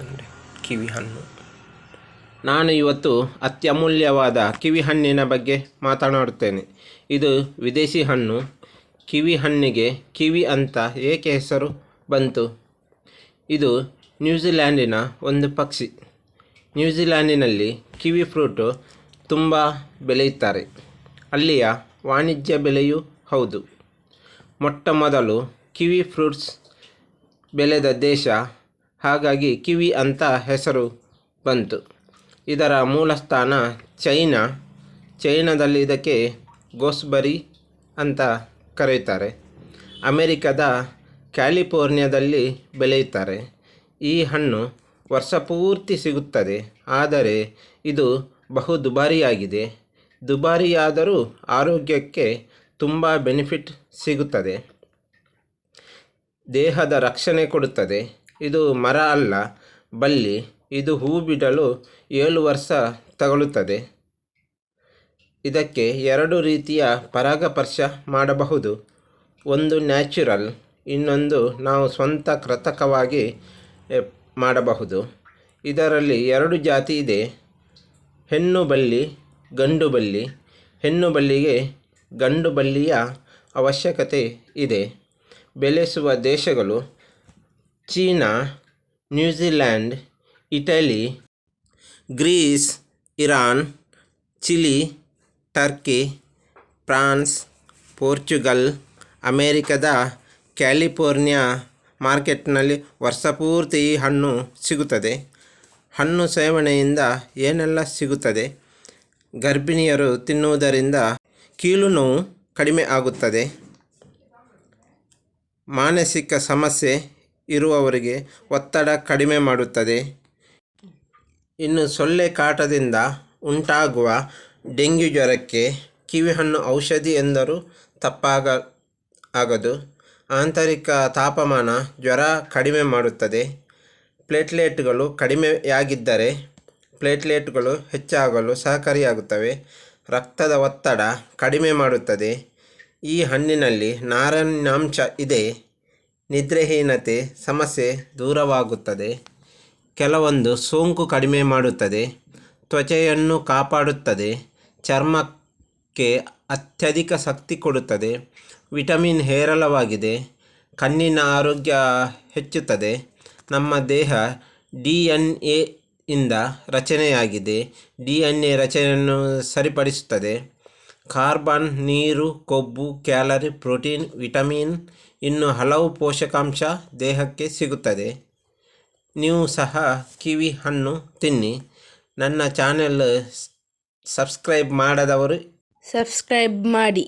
ಅಂದರೆ ಕಿವಿ ಹಣ್ಣು. ನಾನು ಇವತ್ತು ಅತ್ಯಮೂಲ್ಯವಾದ ಕಿವಿ ಹಣ್ಣಿನ ಬಗ್ಗೆ ಮಾತನಾಡುತ್ತೇನೆ. ಇದು ವಿದೇಶಿ ಹಣ್ಣು. ಕಿವಿ ಹಣ್ಣಿಗೆ ಕಿವಿ ಅಂತ ಏಕೆ ಹೆಸರು ಬಂತು? ಇದು ನ್ಯೂಜಿಲ್ಯಾಂಡಿನ ಒಂದು ಪಕ್ಷಿ. ನ್ಯೂಜಿಲ್ಯಾಂಡಿನಲ್ಲಿ ಕಿವಿ ಫ್ರೂಟು ತುಂಬ ಬೆಳೆಯುತ್ತಾರೆ. ಅಲ್ಲಿಯ ವಾಣಿಜ್ಯ ಬೆಲೆಯೂ ಹೌದು. ಮೊಟ್ಟ ಮೊದಲು ಕಿವಿ ಫ್ರೂಟ್ಸ್ ಬೆಳೆದ ದೇಶ ಹಾಗಾಗಿ ಕಿವಿ ಅಂತ ಹೆಸರು ಬಂತು. ಇದರ ಮೂಲ ಸ್ಥಾನ ಚೈನಾ. ಚೈನಾದಲ್ಲಿ ಇದಕ್ಕೆ ಗೋಸ್ಬರಿ ಅಂತ ಕರೆಯುತ್ತಾರೆ. ಅಮೆರಿಕದ ಕ್ಯಾಲಿಫೋರ್ನಿಯಾದಲ್ಲಿ ಬೆಳೆಯುತ್ತಾರೆ. ಈ ಹಣ್ಣು ವರ್ಷ ಪೂರ್ತಿ ಸಿಗುತ್ತದೆ. ಆದರೆ ಇದು ಬಹು ದುಬಾರಿಯಾಗಿದೆ ದುಬಾರಿಯಾದರೂ ಆರೋಗ್ಯಕ್ಕೆ ತುಂಬ ಬೆನಿಫಿಟ್ ಸಿಗುತ್ತದೆ. ದೇಹದ ರಕ್ಷಣೆ ಕೊಡುತ್ತದೆ. ಇದು ಮರ ಅಲ್ಲ ಬಳ್ಳಿ ಇದು ಹೂ ಬಿಡಲು ಏಳು ವರ್ಷ ತಗಲುತ್ತದೆ. ಇದಕ್ಕೆ ಎರಡು ರೀತಿಯ ಪರಾಗಪರ್ಶ ಮಾಡಬಹುದು. ಒಂದು ನ್ಯಾಚುರಲ್, ಇನ್ನೊಂದು ನಾವು ಸ್ವಂತ ಕೃತಕವಾಗಿ ಮಾಡಬಹುದು. ಇದರಲ್ಲಿ ಎರಡು ಜಾತಿ ಇದೆ. ಹೆಣ್ಣು ಬಳ್ಳಿ ಗಂಡು ಬಳ್ಳಿ ಹೆಣ್ಣು ಬಳ್ಳಿಗೆ ಗಂಡು ಬಳ್ಳಿಯ ಅವಶ್ಯಕತೆ ಇದೆ. ಬೆಳೆಸುವ ದೇಶಗಳು China New Zealand Italy, Greece, Iran, Chile, Turkey, France, Portugal, ಅಮೇರಿಕದ ಕ್ಯಾಲಿಫೋರ್ನಿಯಾ ಮಾರ್ಕೆಟ್ನಲ್ಲಿ ವರ್ಷಪೂರ್ತಿ ಹಣ್ಣು ಸಿಗುತ್ತದೆ. ಹಣ್ಣು ಸೇವನೆಯಿಂದ ಏನೆಲ್ಲ ಸಿಗುತ್ತದೆ? ಗರ್ಭಿಣಿಯರು ತಿನ್ನುವುದರಿಂದ ಕೀಲು ನೋವು ಕಡಿಮೆ ಆಗುತ್ತದೆ. ಮಾನಸಿಕ ಸಮಸ್ಯೆ ಇರುವವರಿಗೆ ಒತ್ತಡ ಕಡಿಮೆ ಮಾಡುತ್ತದೆ. ಇನ್ನು ಸೊಳ್ಳೆ ಕಾಟದಿಂದ ಉಂಟಾಗುವ ಡೆಂಗ್ಯೂ ಜ್ವರಕ್ಕೆ ಕಿವಿಹಣ್ಣು ಔಷಧಿ ಎಂದರೂ ತಪ್ಪಾಗ ಆಗದು. ಆಂತರಿಕ ತಾಪಮಾನ ಜ್ವರ ಕಡಿಮೆ ಮಾಡುತ್ತದೆ. ಪ್ಲೇಟ್ಲೆಟ್ಗಳು ಕಡಿಮೆಯಾಗಿದ್ದರೆ ಪ್ಲೇಟ್ಲೆಟ್ಗಳು ಹೆಚ್ಚಾಗಲು ಸಹಕಾರಿಯಾಗುತ್ತವೆ. ರಕ್ತದ ಒತ್ತಡ ಕಡಿಮೆ ಮಾಡುತ್ತದೆ. ಈ ಹಣ್ಣಿನಲ್ಲಿ ನಾರಿನಾಂಶ ಇದೆ. ನಿದ್ರೆಹೀನತೆ ಸಮಸ್ಯೆ ದೂರವಾಗುತ್ತದೆ. ಕೆಲವೊಂದು ಸೋಂಕು ಕಡಿಮೆ ಮಾಡುತ್ತದೆ. ತ್ವಚೆಯನ್ನು ಕಾಪಾಡುತ್ತದೆ. ಚರ್ಮಕ್ಕೆ ಅತ್ಯಧಿಕ ಶಕ್ತಿ ಕೊಡುತ್ತದೆ. ವಿಟಮಿನ್ ಹೇರಳವಾಗಿದೆ. ಕಣ್ಣಿನ ಆರೋಗ್ಯ ಹೆಚ್ಚುತ್ತದೆ. ನಮ್ಮ ದೇಹ ಡಿ ಎನ್ ಎ ಇಂದ ರಚನೆಯಾಗಿದೆ. ಡಿ ಎನ್ ಎ ರಚನೆಯನ್ನು ಸರಿಪಡಿಸುತ್ತದೆ. ಕಾರ್ಬನ್, ನೀರು, ಕೊಬ್ಬು, ಕ್ಯಾಲರಿ, ಪ್ರೋಟೀನ್, ವಿಟಮಿನ್ ಇನ್ನು ಹಲವು ಪೋಷಕಾಂಶ ದೇಹಕ್ಕೆ ಸಿಗುತ್ತದೆ. ನೀವು ಸಹ ಕಿವಿ ಹಣ್ಣು ತಿನ್ನಿ. ನನ್ನ ಚಾನೆಲ್ ಸಬ್ಸ್ಕ್ರೈಬ್ ಮಾಡದವರು ಸಬ್ಸ್ಕ್ರೈಬ್ ಮಾಡಿ.